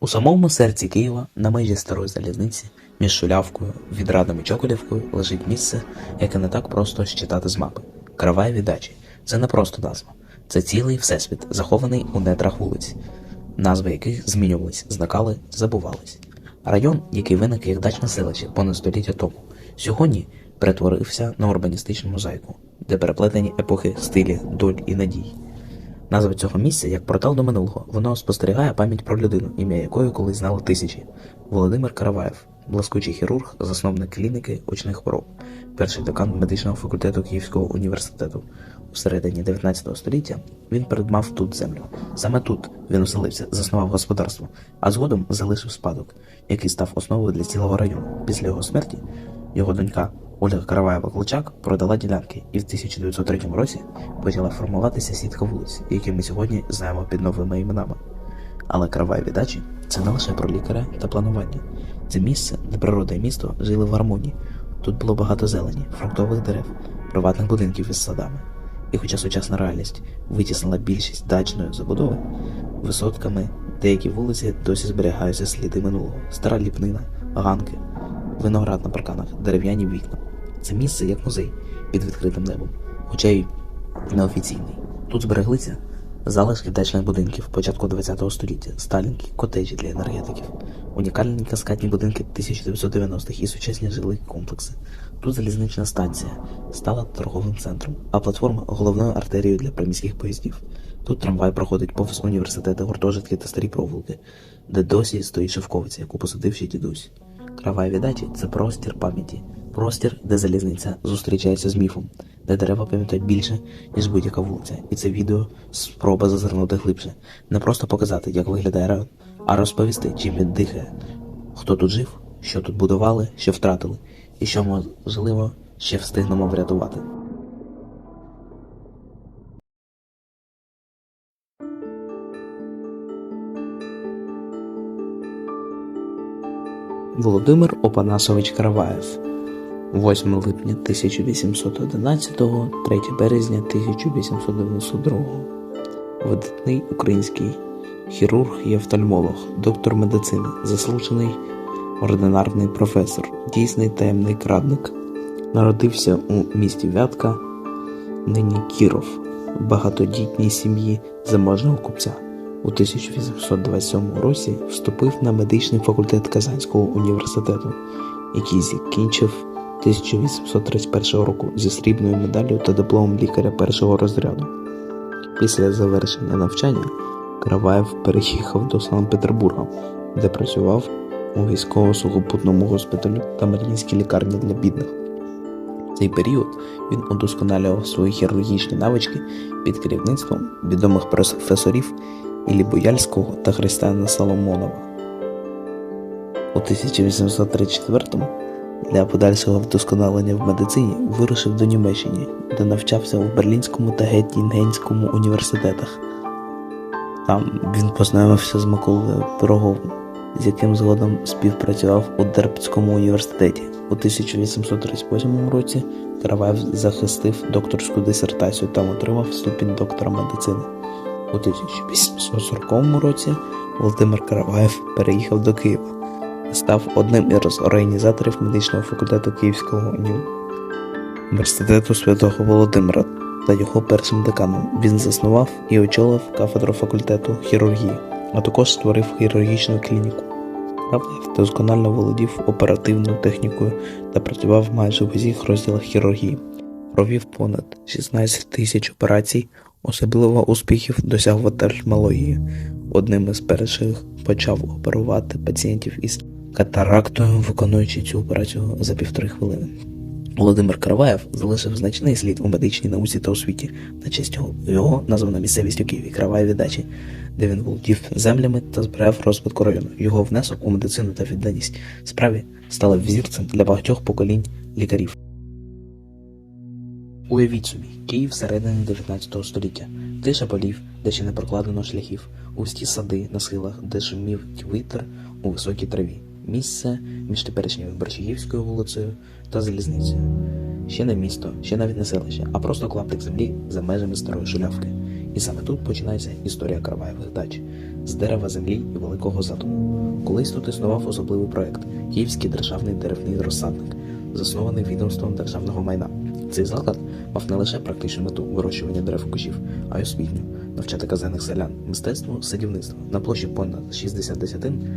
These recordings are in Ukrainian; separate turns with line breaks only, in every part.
У самому серці Києва, на межі старої залізниці, між Шулявкою, Відрадом і Чоколівкою лежить місце, яке не так просто считати з мапи. Караваєві дачі. Це не просто назва. Це цілий всесвіт, захований у нетрах вулиць, назви яких змінювались, зникали, забувались. Район, який виник як дачне селище понад століття тому, сьогодні перетворився на урбаністичну мозаїку, де переплетені епохи стилі, доль і надій. Назва цього місця як портал до минулого. Воно спостерігає пам'ять про людину, ім'я якої колись знали тисячі. Володимир Караваєв, блискучий хірург, засновник клініки очних хвороб, перший декан медичного факультету Київського університету. У середині 19 століття він придбав тут землю. Саме тут він оселився, заснував господарство, а згодом залишив спадок, який став основою для цілого району. Після його смерті його донька Ольга Караваєва Клочак продала ділянки і в 1903 році почала формуватися сітка вулиць, які ми сьогодні знаємо під новими іменами. Але Караваєві дачі це не лише про лікаря та планування. Це місце, де природа і місто жили в гармонії. Тут було багато зелені, фруктових дерев, приватних будинків із садами. І хоча сучасна реальність витіснила більшість дачної забудови, висотками деякі вулиці досі зберігаються сліди минулого, стара ліпнина, ганки, виноград на парканах, дерев'яні вікна. Це місце як музей під відкритим небом, хоча й неофіційний. Тут збереглися залишки дачних будинків початку ХХ століття, сталінки, котеджі для енергетиків, унікальні каскадні будинки 1990-х і сучасні жилі комплекси. Тут залізнична станція стала торговим центром, а платформа головною артерією для приміських поїздів. Тут трамвай проходить повз університети, гуртожитки та старі провулки, де досі стоїть шовковиця, яку посадив ще дідусь. Краваєві віддачі це простір пам'яті, простір, де залізниця зустрічається з міфом, де дерева пам'ятають більше, ніж будь-яка вулиця. І це відео спроба зазирнути глибше, не просто показати, як виглядає район, а розповісти, чим він дихає, хто тут жив, що тут будували, що втратили, і що можливо ще встигнемо врятувати. Володимир Опанасович Караваєв 8 липня 1811, 3 березня 1892. Видатний український хірург і офтальмолог, доктор медицини, заслужений ординарний професор, дійсний таємний крадник. Народився у місті Вятка, нині Кіров, в багатодітній сім'ї заможного купця. У 1827 році вступив на медичний факультет Казанського університету, який закінчив 1831 року зі срібною медаллю та дипломом лікаря першого розряду. Після завершення навчання Караваєв переїхав до Санкт-Петербурга, де працював у військово-сухопутному госпіталі та Маріїнській лікарні для бідних. В цей період він удосконалював свої хірургічні навички під керівництвом відомих професорів Іллі Бояльського та Християна Соломонова. У 1834-му для подальшого вдосконалення в медицині вирушив до Німеччини, де навчався у Берлінському та Геттінгенському університетах. Там він познайомився з Миколою Пироговим, з яким згодом співпрацював у Дербцькому університеті. У 1838 році Караваєв захистив докторську дисертацію та отримав ступінь доктора медицини. У 1840 році Володимир Караваєв переїхав до Києва і став одним із організаторів медичного факультету Київського університету святого Володимира та його першим деканом. Він заснував і очолив кафедру факультету хірургії, а також створив хірургічну клініку. Караваєв досконально володів оперативною технікою та працював майже в усіх розділах хірургії. Провів понад 16 тисяч операцій, особливо успіхів досяг в офтальмології. Одним із перших почав оперувати пацієнтів із катарактою, виконуючи цю операцію за півтори хвилини. Володимир Караваєв залишив значний слід у медичній науці та освіті. На честь його, названа місцевість у Києві Караваєві дачі, де він володів землями та збирав розвитку району. Його внесок у медицину та відданість справі стали взірцем для багатьох поколінь лікарів. Уявіть собі, Київ середини 19 століття, тиша полів, де ще не прокладено шляхів, густі сади на схилах, де шумів вітер у високій траві. Місце між теперішньою Борчагівською вулицею та залізницею. Ще не місто, ще навіть не селище, а просто клаптик землі за межами старої шулявки. І саме тут починається історія Караваєвих дач з дерева землі і великого задуму. Колись тут існував особливий проект Київський державний деревний розсадник, заснований відомством державного майна. Цей заклад мав не лише практичну мету вирощування дерев і кущів, а й освітню навчати казенних селян мистецтву садівництва на площі понад 60 десятин,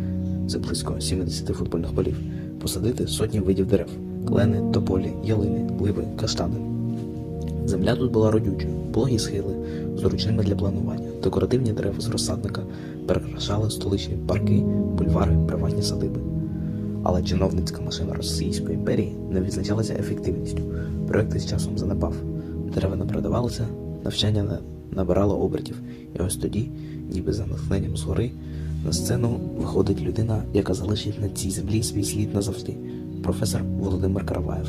це близько 70 футбольних полів, посадити сотні видів дерев: клени, тополі, ялини, ливи, каштани. Земля тут була родючою, пологі схили, зручними для планування. Декоративні дерева з розсадника перекрашали столичні парки, бульвари, приватні садиби. Але чиновницька машина Російської імперії не відзначалася ефективністю. Проект з часом занепав. Дерева не продавалися, навчання не набирало обертів. І ось тоді, ніби за натхненням згори, на сцену виходить людина, яка залишить на цій землі свій слід назавжди професор Володимир Караваєв.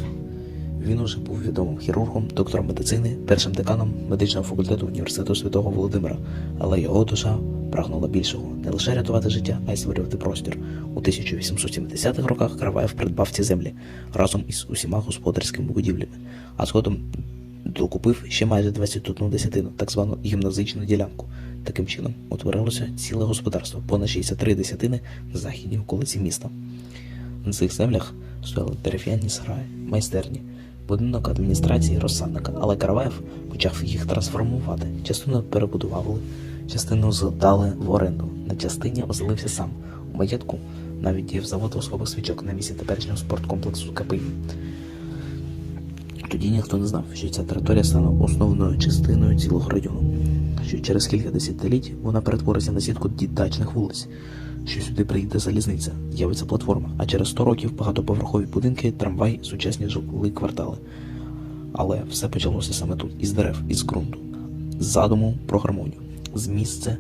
Він уже був відомим хірургом, доктором медицини, першим деканом медичного факультету університету Святого Володимира, але його душа прагнула більшого не лише рятувати життя, а й створювати простір. У 1870-х роках Караваєв придбав ці землі разом із усіма господарськими будівлями, а згодом докупив ще майже 21 десятину, так звану гімназичну ділянку. Таким чином утворилося ціле господарство, понад 63 десятини на західній околиці міста. На цих землях стояли дерев'яні сараї, майстерні, будинок адміністрації розсадника, але Караваєв почав їх трансформувати. Частину перебудували, частину здали в оренду. На частині оселився сам. У маєтку навіть діяв завод воскових свічок на місці теперішнього спорткомплексу КПІ. Тоді ніхто не знав, що ця територія стане основною частиною цілого району, що через кілька десятиліть вона перетвориться на сітку дачних вулиць, що сюди приїде залізниця, з'явиться платформа, а через 100 років багатоповерхові будинки, трамвай, сучасні жилі квартали. Але все почалося саме тут, із дерев, із ґрунту, з задуму про гармонію, з місця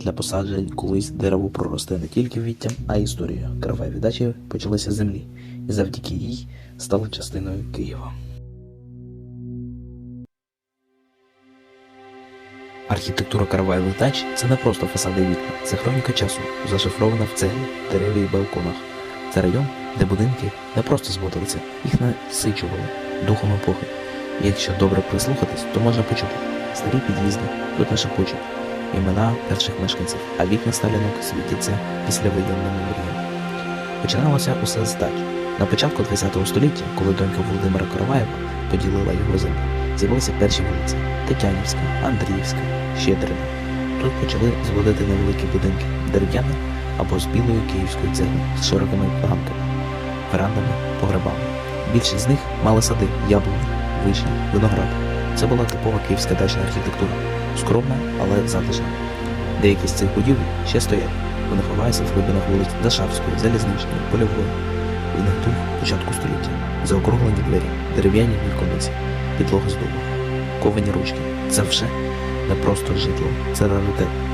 для посаджень колись дерево проросте не тільки віттям, а й історією. Караваєві дачі почалися з землі, і завдяки їй стали частиною Києва. Архітектура Караваєвих дач це не просто фасади вікна, це хроніка часу, зашифрована в цеглі, дереві і балконах. Це район, де будинки не просто зводилися, їх насичували духом епохи. І якщо добре прислухатись, то можна почути старі під'їзди, тут не шепочуть, імена перших мешканців, а вікна сталінок світяться післявоєнними мріями. Починалося усе з дач. На початку ХХ століття, коли донька Володимира Караваєва поділила його землю, з'явилися перші вулиці Тетянівська, Андріївська, Щедрина. Тут почали зводити невеликі будинки дерев'яні або з білої київської цегли з широкими ганками, верандами, погребами. Більшість з них мали сади, яблуні, вишні, виноград. Це була типова київська дачна архітектура, скромна, але затишна. Деякі з цих будівель ще стоять. Вони ховаються в глибинах вулиць Дашавської, Залізничної, Польової. В них дух початку століття, заокруглені двері, дерев'яні віконниці, підлога з дубу, ковані ручки. Це вже не просто житло, це раритет.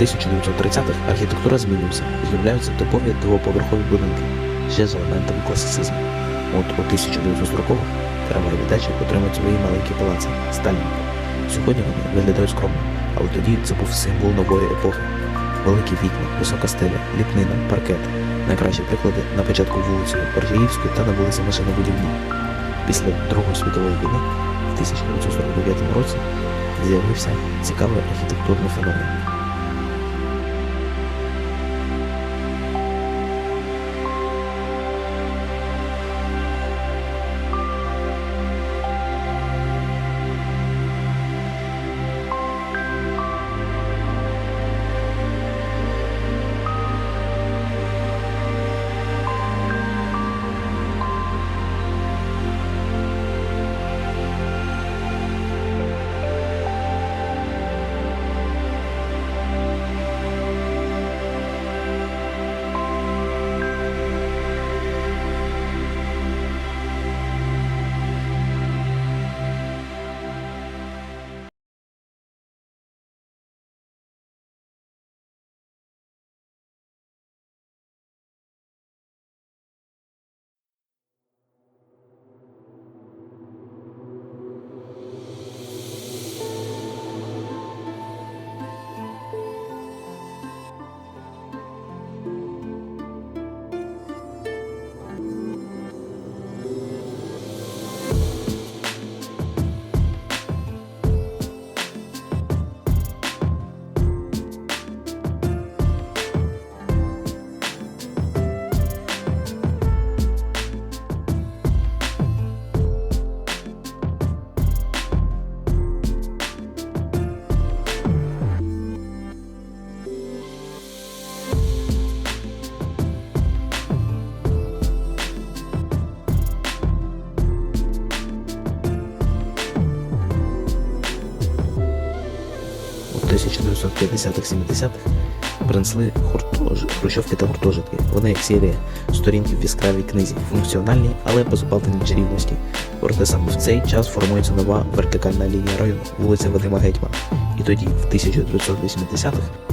1930-х архітектура змінюється, з'являються типові двоповерхові будинки, ще з елементами класицизму. От у 1940-х Караваєві дачі отримують свої маленькі палаци Сталінка. Сьогодні вони виглядають скромно, але тоді це був символ нової епохи. Великі вікна, висока стеля, ліпнина, паркет. Найкращі приклади на початку вулиці Орджаївської та на вулиці Машинобудівній. Після Другої світової війни в 1949 році з'явився цікавий архітектурний феномен. 1950-70-х принесли хуртож... хрущовки та гуртожитки. Вони як серія сторінки в яскравій книзі, функціональні, але позбавлені чарівності. Проте саме в цей час формується нова вертикальна лінія району, вулиця Вадима Гетьмана. І тоді, в 1980-х,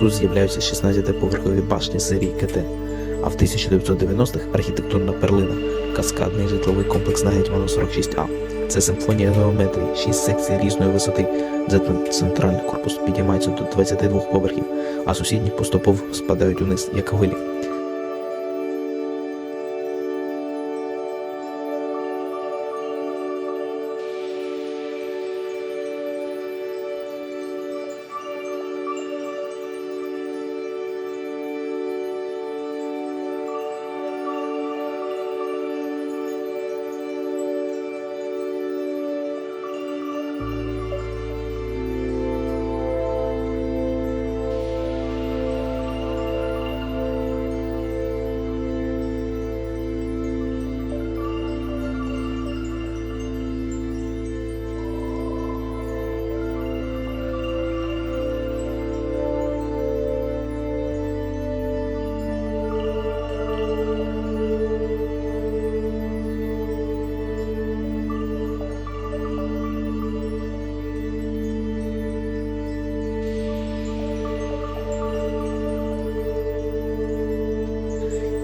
Тут з'являються 16-поверхові башні серії КТ, а в 1990-х архітектурна перлина, каскадний житловий комплекс на Гетьмана 46А. Це симфонія геометрії, 6 секцій різної висоти, де центральний корпус підіймається до 22 поверхів, а сусідні поступово спадають униз, як хвилі.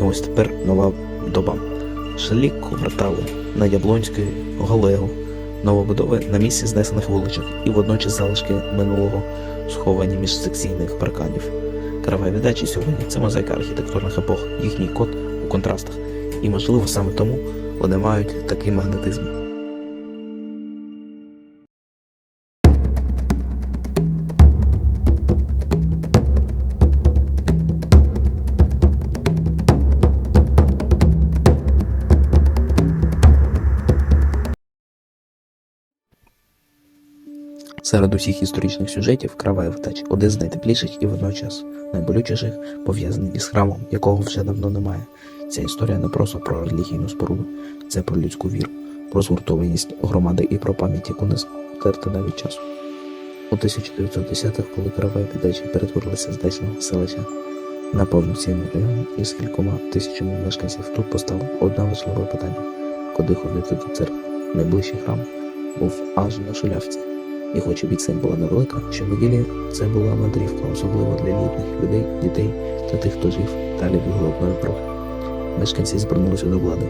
Ось тепер нова доба. Шалік повертали на Яблонської, Галегу, новобудови на місці знесених вуличок і водночас залишки минулого сховані між секційних парканів. Каравай віддачі сьогодні це мозаїка архітектурних епох, їхній код у контрастах. І можливо саме тому вони мають такий магнетизм. Серед усіх історичних сюжетів Кравай вдач один з найтепліших і водночас найболючіших пов'язаний із храмом, якого вже давно немає. Ця історія не просто про релігійну споруду, це про людську віру, про згуртованість громади і про пам'ять, яку не стерти навіть часу. У 1910-х, коли Кравай віддачі перетворилися з дачного селища на повноцінний район із кількома тисячами мешканців, тут постало одне важливе питання: куди ходити до церкви, найближчий храм був аж на шулявці. І хоч обіцянь була невелика, що неділі це була мандрівка, особливо для літніх людей, дітей та тих, хто жив далі від головної дороги. Мешканці звернулися до влади,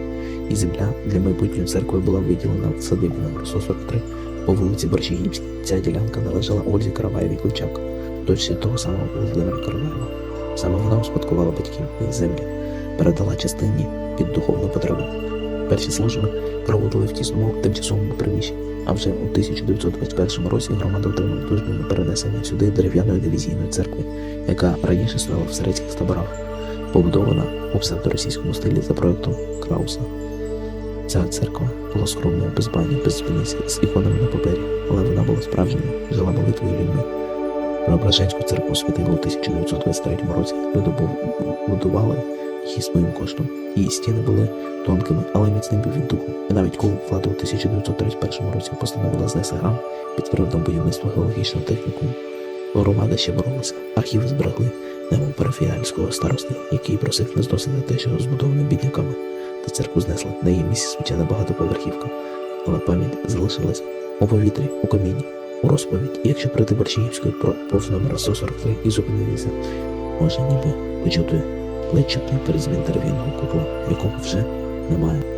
і земля для майбутньої церкви була виділена в садибі номер 143 по вулиці Борчагівській. Ця ділянка належала Ользі Караваєвій Ключак, дочці того самого Володимира Караваєва. Саме вона успадкувала батьків і землі, передала частині під духовну потребу. Перші служби проводили в тісному тимчасовому приміщенні, а вже у 1921 році громада отримала дозвіл на перенесення сюди дерев'яної дивізійної церкви, яка раніше стояла в середських таборах, побудована у псевдоросійському стилі за проектом Крауса. Ця церква була скромною, без бані, без спідниці, з іконами на папері, але вона була справжньою, жила молитвою людьми. Преображенську церкву святили у 1923 році. Люди бу- будували її своїм коштом. Її стіни були тонкими, але міцними від духу. І навіть коли влада у 1931 році постановила знести храм під приводом будівництва геологічного техніку, громада ще боролася. Архіви зберегли немов парафіальського старости, який просив не зносити те, що збудоване бідняками. Та церкву знесли на її місці звичайна багатоповерхівка, але пам'ять залишилася у повітрі, у камінні, у розповідь. І якщо прийти Борщагівською про повз номер 143 і зупинитися, може ніби почути чутний передзвін дерев'яного купла, якого вже немає.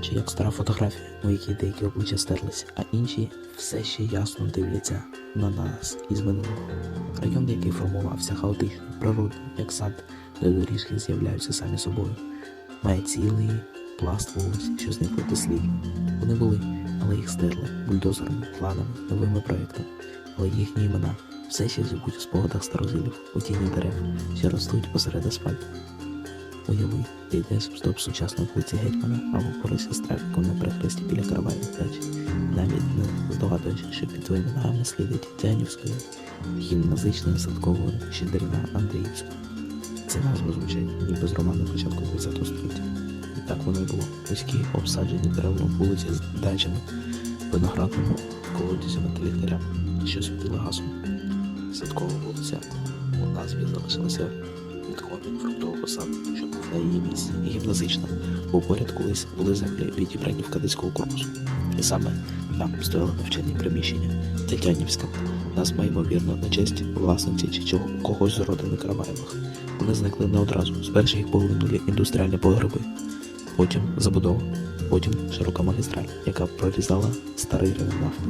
Каравай як стара фотографія, у якій деякі обличчя стерлися, а інші все ще ясно дивляться на нас із минулого. Район, який формувався хаотично, природно, як сад, де доріжки з'являються самі собою, має цілий пласт вулиць, що зникли слід. Вони були, але їх стерли бульдозерами, планами, новими проектами, але їхні імена все ще живуть у спогадах старозилів, у тіні дерев, що ростуть посеред асфальту. Уяви, ти йдеш вздовж сучасної вулиці Гетьмана або поруся з трафіком на перехресті біля каравайної дачі. Навіть не здогадуєшся, що під твоїми ногами слідить Тянівською, гімназичною садковою Щедрина Андріївською. Ці назви звучать ніби з роману початку ХХ століття. І так воно й було. Вузькі, обсаджені деревом вулиці з дачами, виноградними колодязями та ліхтарями, що світили газом. Садкова вулиця у назві залишилася відходом фруктового саду, що був на її місці, гімназична, бо поряд колись були землі відібрані в кадетського корпусу. І саме там стояло навчальні приміщення Тетянівська, назва ймовірно на честь власниці чи чого когось з родини Караваєвих. Вони зникли не одразу. Спершу їх поглинули індустріальні погреби, потім забудова, потім широка магістраль, яка прорізала старий район нафти.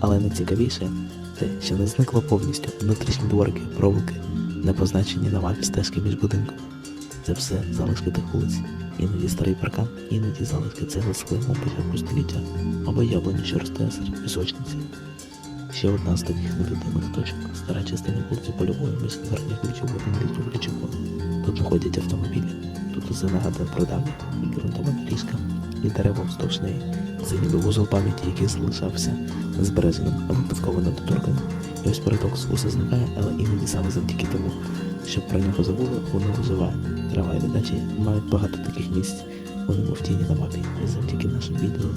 Але найцікавіше те, що не зникло повністю внутрішні дворики, провулки, не позначені на мапі стежки між будинками. Це все залишки тих вулиць. Іноді старий паркан, іноді залишки цегли з клеймом початку століття, або яблуня, що росте пісочниці. Ще одна з таких невидимих точок стара частина вулиці Польової між верхніх ключових і нижніх ключових. Тут знаходять автомобілі, тут усе нагадує про давні ґрунтована ліжка і дерева вздовж неї. Це ніби вузол пам'яті, який залишався збереженим, випадково недоторканим. І ось парадокс усе зникає, але іноді саме завдяки тому, що про нього забули, воно виживає. Трава і видачі мають багато таких місць, вони мов тіні на мапі, і завдяки нашим відео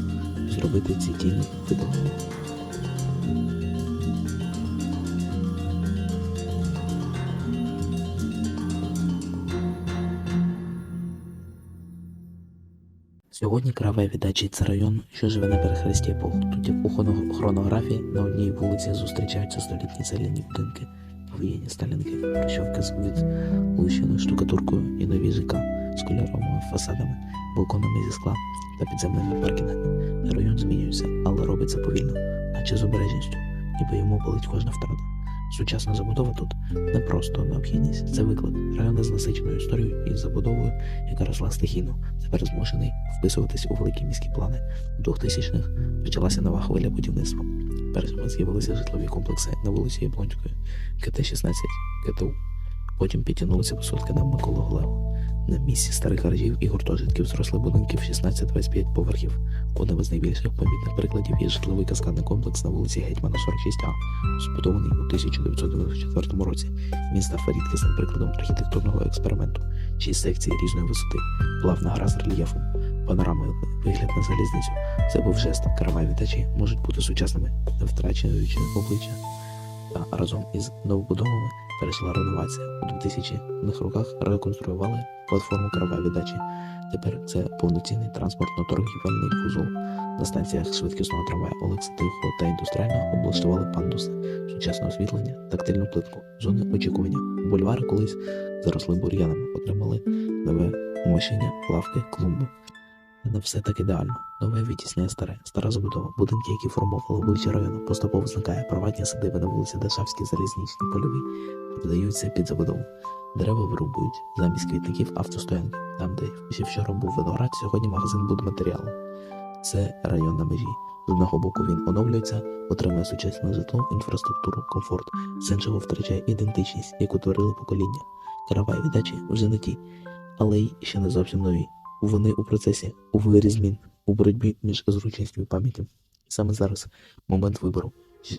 зробити ці тіні видимими. Сьогодні Краве віддачі це район, що живе на перехресті епох. Тут у хронографії на одній вулиці зустрічаються столітні зелені будинки, повіяні сталінки, хрущовки з лущеною штукатуркою і нові ЖК з кольоровими фасадами, балконами зі скла та підземними паркінгами. Район змінюється, але робиться повільно, наче з обережністю, ніби йому болить кожна втрата. Сучасна забудова тут не просто необхідність, це виклик. Район з насиченою історією і забудовою, яка росла стихійно, тепер змушений вписуватись у великі міські плани. У 2000-х почалася нова хвиля будівництва. Першими з'явилися житлові комплекси на вулиці Яблонської, КТ-16, КТУ. Потім підтягнулися висотки на Миколу Глеву. На місці старих гаражів і гуртожитків зросли будинки в 16-25 поверхів. Одним із найбільших помітних прикладів є житловий каскадний комплекс на вулиці Гетьмана 46А, збудований у 1994 році. Він став рідкісним прикладом архітектурного експерименту. Шість секцій різної висоти, плавна гра з рельєфом, панорамою, вигляд на залізницю. Це був жест. Каравай віддачі можуть бути сучасними, не втрачуючи обличчя. Та разом із новобудовами перейшла реновація. У 2000-х роках реконструювали платформу каравай віддачі. Тепер це повноцінний транспортно-торгівельний вузол. На станціях швидкісного трамвая Олекса Тихого та індустріального облаштували пандуси, сучасне освітлення, тактильну плитку, зони очікування. Бульвари колись заросли бур'янами, отримали нове мощення, лавки, клумби. Не все так ідеально. Нове відтісняє старе, стара забудова, будинки, які формували обличчя району, поступово зникає, приватні садиби на вулиці Дашавській, залізничні, польові, подаються під забудову. Дерева вирубують, замість квітників автостоянки. Там, де ще вчора був виноград, сьогодні магазин будматеріалу. Це район на межі. З одного боку він оновлюється, отримує сучасне житло, інфраструктуру, комфорт, з іншого втрачає ідентичність, яку творили покоління. Каравай віддачі вже не ті, але й ще не зовсім нові. Вони у процесі, у вирі змін, у боротьбі між зручністю і пам'яттю. Саме зараз момент вибору.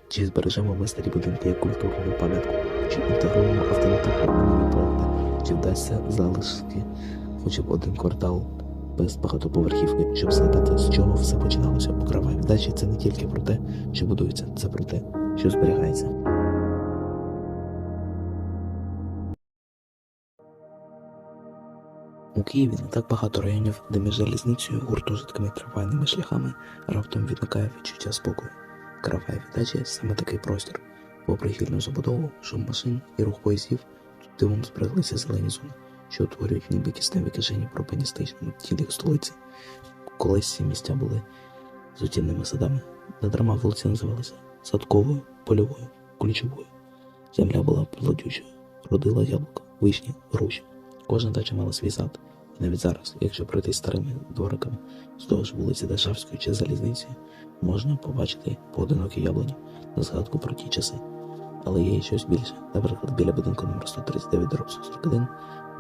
Чи збережемо ми старі будинки як культурну пам'ятку, чи інтегруємо автоматику в проекти, чи вдасться залишки хоча б один квартал без багатоповерхівки, щоб згадати, з чого все починалося. Бо каравай віддачі це не тільки про те, що будується, це про те, що зберігається. У Києві не так багато районів, де між залізницею, гуртожитками і трамвайними шляхами раптом відникає відчуття спокою. Каравай віддачі саме такий простір. Попри гільну забудову, шум машин і рух поїздів, тут дивом збереглися зелені зони, що утворюють ніби кисневі кишені пропаністичному тілі столиці. Колись ці місця були зутінними садами. Не дарма вулиці називалися садковою, польовою, ключовою. Земля була плодючою, родила яблука, вишні, груші. Кожна дача мала свій сад. І навіть зараз, якщо пройти старими двориками вздовж вулиці Дашавської чи залізниці, можна побачити поодинокі яблуні на згадку про ті часи. Але є щось більше. Наприклад, біля будинку номер 139 дроб 41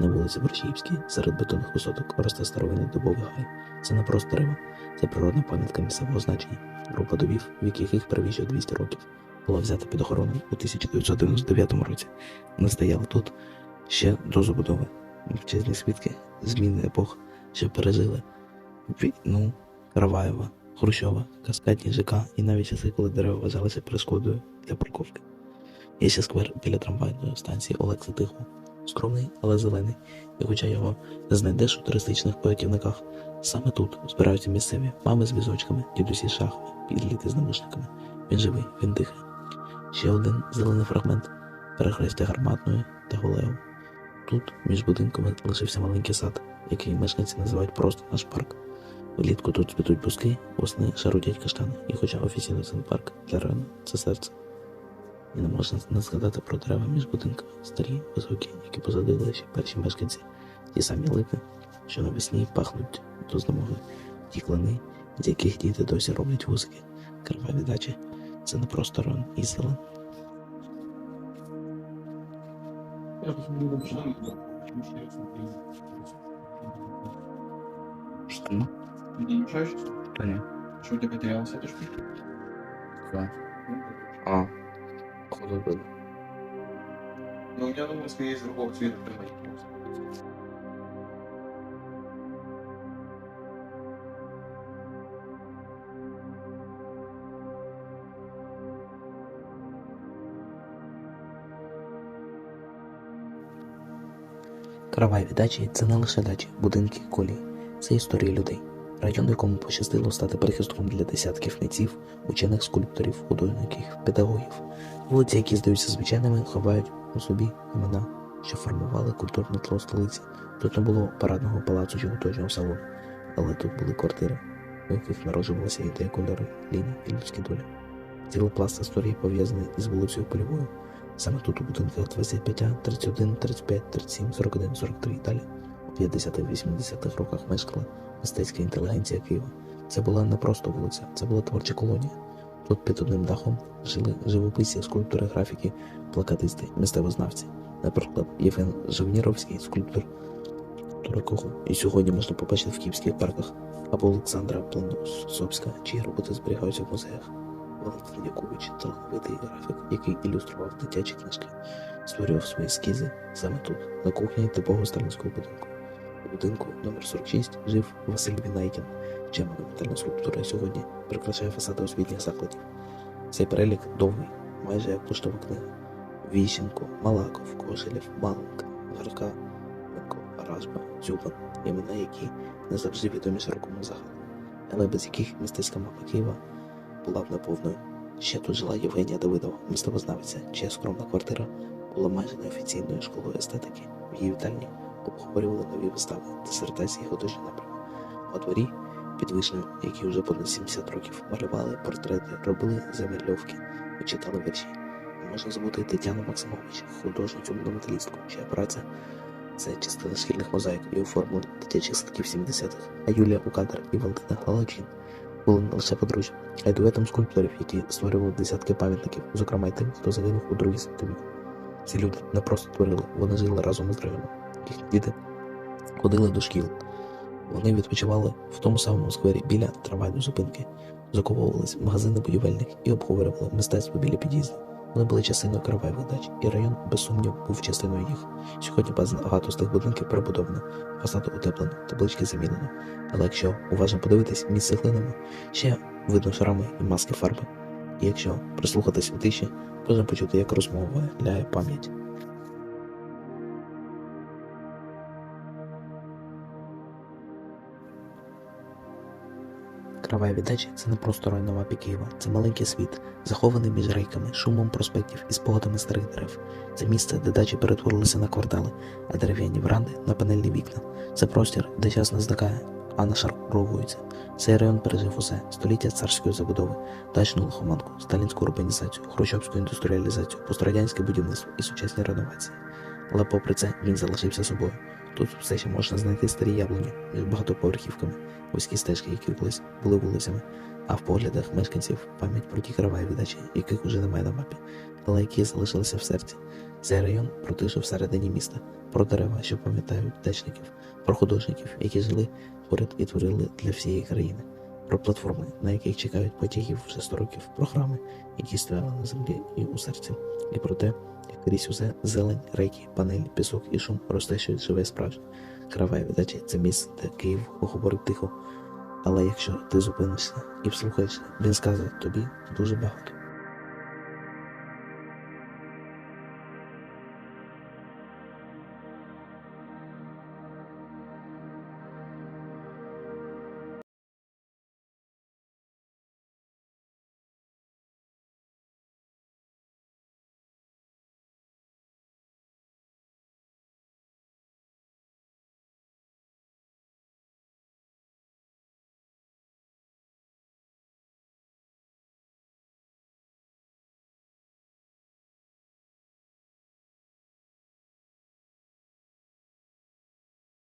на вулиці Борщівській, серед бетонних висоток, росте старовинний дубовий гай. Це не просто дерево, це природна пам'ятка місцевого значення. Група дубів, вік яких перевищує 200 років, була взята під охорону у 1999 році. Вони стояли тут ще до забудови. Мовчазні свідки зміни епох, що пережили війну, Караваєва, Хрущова, Каскадні ЖК і навіть часи, коли дерева вважалися перешкодою для парковки. Є сквер біля трамвайної станції Олекса Тихого. Скромний, але зелений, і хоча його не знайдеш у туристичних порятівниках, саме тут збираються місцеві мами з візочками, дідусі з шахами, підліти з навушниками. Він живий, він дихає. Ще один зелений фрагмент перехрестя гарматної та голею. Тут між будинками лишився маленький сад, який мешканці називають просто наш парк. Влітку тут цвітуть бузки, восени шарудять каштани, і хоча офіційно це парк для району це серце. І не можна не згадати про дерева між будинками, старі, високі, які посадили ще перші мешканці, ті самі липи, що навесні пахнуть до знемоги, ті клани, з яких діти досі роблять вузики, криваві дачі. Це не просто район і зелен.
Розумію, не мешаешь?
Да не.
Что у тебя потерялся эта штука?
А, было.
Ну, меня, думаю, есть другого цвета, то это
Каравай дачі це не лише дачі, будинки, колії. Це історії людей. Район, якому пощастило стати прихистком для десятків митців, учених скульпторів, художників, педагогів. Вулиці, які здаються звичайними, ховають у собі імена, що формували культурне тло столиці. Тут не було парадного палацу чи художнього салону, але тут були квартири, у яких народжувалася ідея кольори, лінії і людські долі. Цілий пласт історії пов'язаний із вулицею Польовою. Саме тут у будинках 25, 31, 35, 37, 41, 43 і далі у 50-80-х роках мешкала мистецька інтелігенція Києва. Це була не просто вулиця, це була творча колонія. Тут під одним дахом жили живописці, скульптори, графіки, плакатисти, мистецтвознавці. Наприклад, Євген Живніровський, скульптор, скульптура і сьогодні можна побачити в київських парках або Олександра Планосовська, чиї роботи зберігаються в музеях. Валентин Якубич талановитий графік, який ілюстрував дитячі книжки, створював свої ескізи саме тут, на кухні типового сталінського будинку. У будинку номер 46 жив Василь Вінайкін, чия монументальна скульптура сьогодні прикрашає фасади освітніх закладів. Цей перелік довгий, майже як поштова книга. Віщенко, Малаков, Кошелєв, Маленка, Гарка, Венко, Аражба, Дзюбан, імена які не завжди відомі широкому загалу, але без яких мистецька мапа Києва була б неповною. Ще тут жила Євгенія Давидова, мистецтвознавиця, чия скромна квартира була майже неофіційною школою естетики. В її вітальні обговорювали нові вистави, дисертації, художні напрями. У дворі під вишнею, які вже понад 70 років малювали портрети, робили замальовки і читали вірші. Можна забути Тетяну Максимович, художницю монументалістку, чия праця це частина шкільних мозаїк і оформлень дитячих садків 70-х, а Юлія Укадер і Валентина Галачин були не лише подружжя, а й дуетом скульпторів, які створювали десятки пам'ятників, зокрема й тим, хто загинув у Другій світовій. Ці люди не просто творили, вони жили разом із районом. Діти ходили до шкіл. Вони відпочивали в тому самому сквері біля трамвайної зупинки, закуповувались в магазини будівельних і обговорювали мистецтво біля під'їздів. Вони були частиною караваєвих дач, і район, без сумнів, був частиною їх. Сьогодні багато з тих будинків перебудовано, фасади утеплено, таблички замінено. Але якщо уважно подивитись між цеглинами, ще видно шрами і маски фарби. І якщо прислухатись у тиші, можна почути, як розмова ляє пам'ять. Кравай віддачі це не просто мапі Києва, це маленький світ, захований між рейками, шумом проспектів і спогадами старих дерев. Це місце, де дачі перетворилися на квартали, а дерев'яні веранди на панельні вікна. Це простір, де час не зникає, а нашаровується. Цей район пережив усе століття царської забудови, дачну лихоманку, сталінську урбанізацію, хрущовську індустріалізацію, пострадянське будівництво і сучасні реновації. Але попри це він залишився собою. Тут все ще можна знайти старі яблуні між багатоповерхівками, вузькі стежки, які колись були вулицями, а в поглядах мешканців пам'ять про ті караваї віддачі, яких уже немає на мапі, але які залишилися в серці. Цей район про тишу всередині міста, про дерева, що пам'ятають дачників, про художників, які жили поряд і творили для всієї країни, про платформи, на яких чекають потягів вже 100 років, про храми, які стояли на землі і у серці, і про те, як крізь усе зелень, рейки, панель, пісок і шум росте що живе справжнє. Крава віддачі це місце, де Київ говорить тихо. Але якщо ти зупинишся і вслухаєшся, він скаже тобі дуже багато.